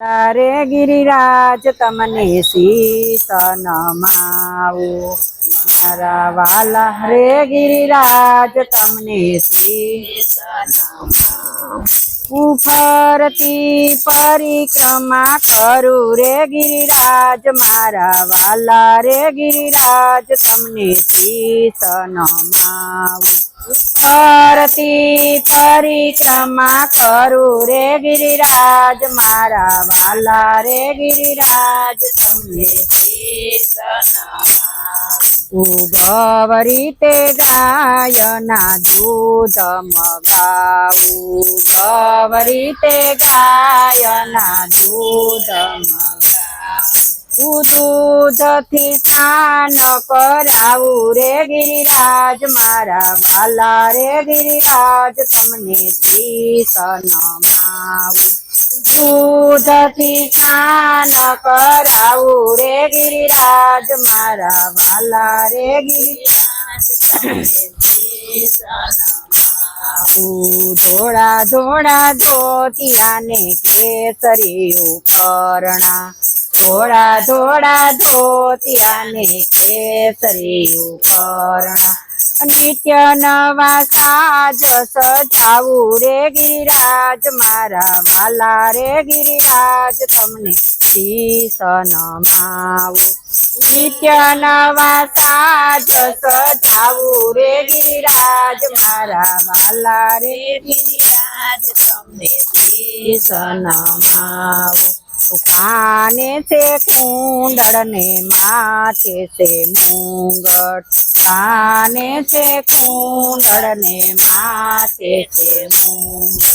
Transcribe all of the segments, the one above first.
તારે ગિરિરાજ તમને શીતન માવું મારા વાલા રે ગિરિરાજ તમને શીતન હું ફરતી પરિક્રમા કરું રે ગિરિરાજ મારા વાલા રે ગિરિરાજ તમને શીતન માવું ફરતી પરિક્રમા કરું રે ગિરિરાજ, મારા વાલા રે ગિરિરાજ, તમને ઉગવરી તે ગાયના દૂધ મગાવું. ગવરી તે ગાયના દૂધ મગાવું દૂધથી સ્નાન કરાવું રે ગિરિરાજ મારા વાલા રે ગિરિરાજ તમને શીતન માવું દૂધથી સ્નાન કરાવું રે ગિરિરાજ મારા વાલા રે ગિરિરાજ ધોળા ધોળા ધોતિયાને કેસરી ઉપરણા ધોળા ધોળા ધોતિયાને કેસરી ઉપરણ નિત્ય નવા સાજ સજાવું રે ગિરિરાજ, મારા વાલા રે ગિરિરાજ, તમને શીસન માવું નિત્ય નવા સાજ સજાવું રે ગિરિરાજ, મારા વાલા રે ગિરિરાજ, તમને શીસન માવું કાને છે કુંડળ ને માથે છે મુંગટ. કાને છે કુંડળ ને માથે છે મુંગટ.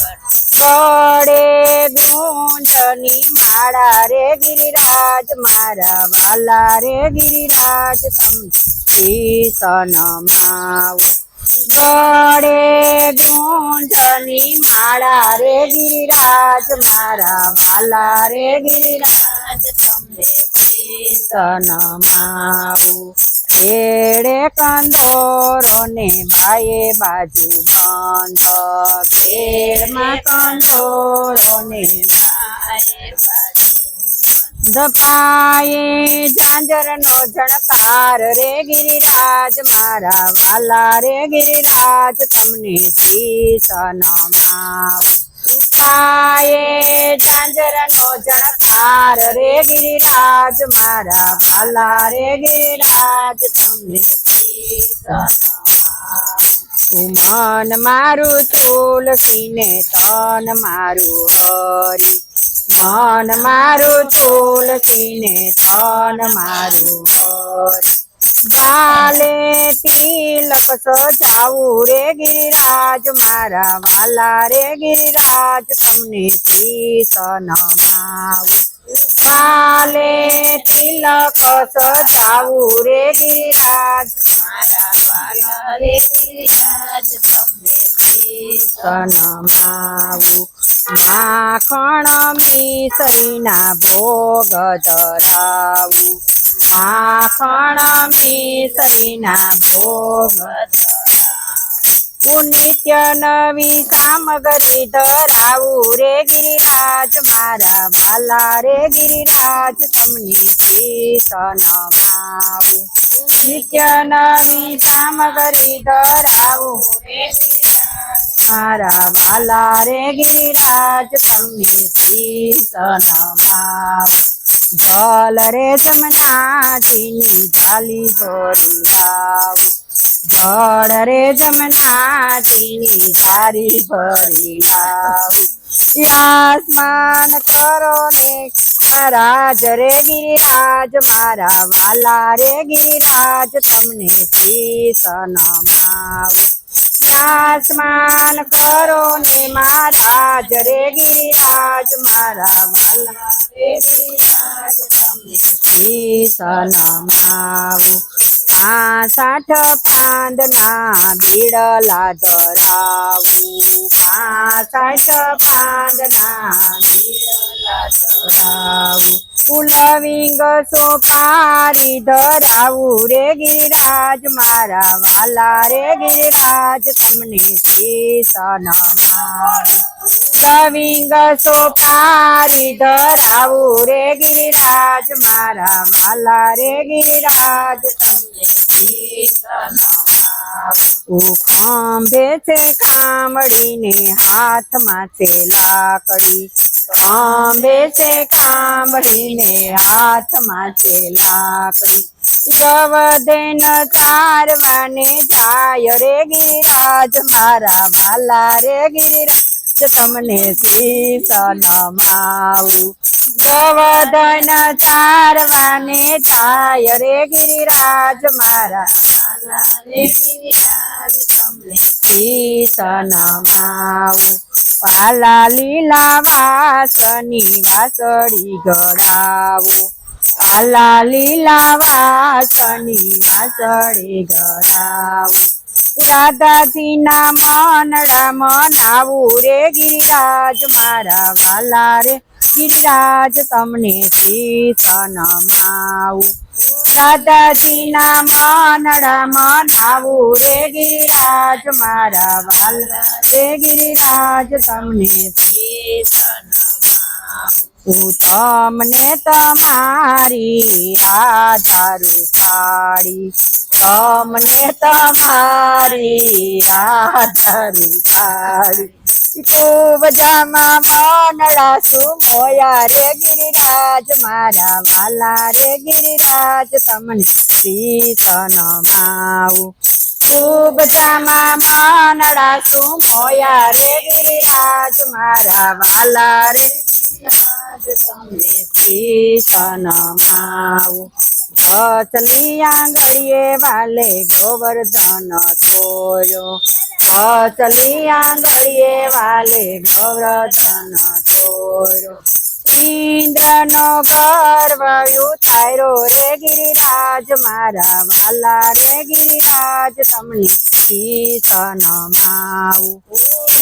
પડે ગુંજની માળા રે ગિરિરાજ, મારા વાલા રે ગિરિરાજ તમને શીસન માવું ગળે ગુંજની માળા રે ગિરિરાજ, મારા વાલા રે ગિરિરાજ, તમને કીર્તન માવું. એડે કંદોરો ને બાએ બાજુ બંધ. ખેડમાં કંદોરો ને બાએ બાજુ ધપાયે ઝાંઝરનો ઝણકાર રે ગિરિરાજ મારા વાલા રે ગિરિરાજ તમને શીતન માવું ધપાયે ઝાંઝરનો ઝણકાર રે ગિરિરાજ મારા વાલા રે ગિરિરાજ તમને શીતન મન મારું તુલસી ને તન મારું હરી મન મારું તુલસી ને તન મારું હરી ગાલે તિલક સજાવું રે ગિરિરાજ મારા વાલા રે ગિરિરાજ તમને શીતન માવું ગાલે તિલક સજાવું રે ગિરિરાજ મારા વાલા રે ગિરિરાજ તમને શીતન માવું માખણ મિસરીના ભોગ ધરાવું. માખણ મિસરીના ભોગ નિત્ય નવી સામગ્રી ધરાવું. રે ગિરિરાજ મારા વાલા, રે ગિરિરાજ તમને શીતન માવું. નિત્ય નવી સામગ્રી ધરાવું. રે મારા વાલા રે ગિરિરાજ તમને શીતન માવું જલ રે જમનાજીની જાલી ભરી લાવું જળ રે જમનાજીની જારી ભરી લાવું યાસમાન કરો ને મહારાજ રે ગિરિરાજ મારા વાલા રે ગિરિરાજ તમને શીતન માવું આસમાન કરો ને મારા જરે ગિરિરાજ મારા વાલા. રે ગિરિરાજ તમને શીતન માવું પાસાઠ પાંદના બીડલા ધરાવું. પાસાઠ પાંદના બીડલા ધરાવું. ફૂલવિંગ સોપારી ધરાવું રે ગિરિરાજ મારા વાલા રે ગિરિરાજ તમને શીતન મારું લવિંગ સોપારી ધરાવું રે ગિરિરાજ મારા વાલા રે ગિરિરાજ તમને ખંભે છે કામડીને હાથમાં છે લાકડી ખંભે છે કામડીને હાથમાં છે લાકડી. ગવદેન ચારવાને જાય રે ગિરિરાજ મારા વાલા રે ગિરિરાજ તમને શીશ નમાવું ગવદન ચારવાને જાય રે ગિરિરાજ મારા વાલા રે ગિરિરાજ તમને શીશ નમાવું પાલા લીલા વાસની વાસળી ગળાવો પાલા લીલા વાસની વાસળી ગળાવો રાધાજીના મનડા મનાવું રે ગિરિરાજ મારા વાલા રે. ગિરિરાજ તમને શીશ નમાવું રાધાજીના માનડામાં નાવું રે ગિરિરાજ, મારા વાલ રે ગિરિરાજ, તમને હું તમને તમારી રાધા પાડી તમને તમારી રાધા રૂપાળી ખૂબ જામાં માનડા સુમોયા રે ગિરિરાજ, મારા વાલા રે ગિરિરાજ, તમને શીશ માવું ખૂબ જામાં માનડા સુમોયા રે ગિરિરાજ, મારા વાલા રે ગિરિરાજ, તમને શીશ માવું વચલી આંગળીએ વાલે ગોવર્ધન થોયો વચલી આંગળીએ વાલે ગોવર્ધન થોયો ઇન્દ્રનો ગર્વ ઉતાર્યો રે ગિરિરાજ, મારા વાલા રે ગિરિરાજ, તમને શીશ નમાવું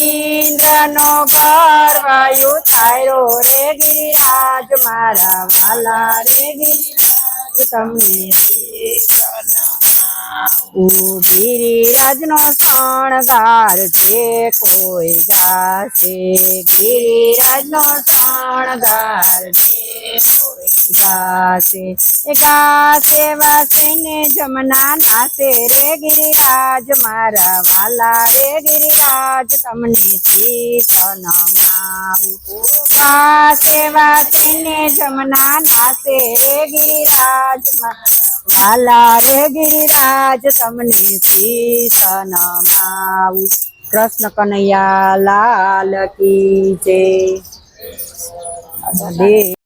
ઇન્દ્રનો ગર્વ ઉતાર્યો રે ગિરિરાજ, મારા વાલા રે ગિરિરાજ, તમને કીર્તન ગિરિરાજનો શણગાર જે કોઈ ગાશે ગિરિરાજનો શણગાર જે કોઈ ગાશે એ ગાશે વાસે ને જમના નાશે રે ગિરિરાજ મારા વાલા રે ગિરિરાજ તમને શીશ નમાવું ગાશે વાસે ને જમના નાશે રે ગિરિરાજ મારા વાલા રે ગિરિરાજ તમને શીશ નમાવું કૃષ્ણ કનૈયા લાલ કી જય.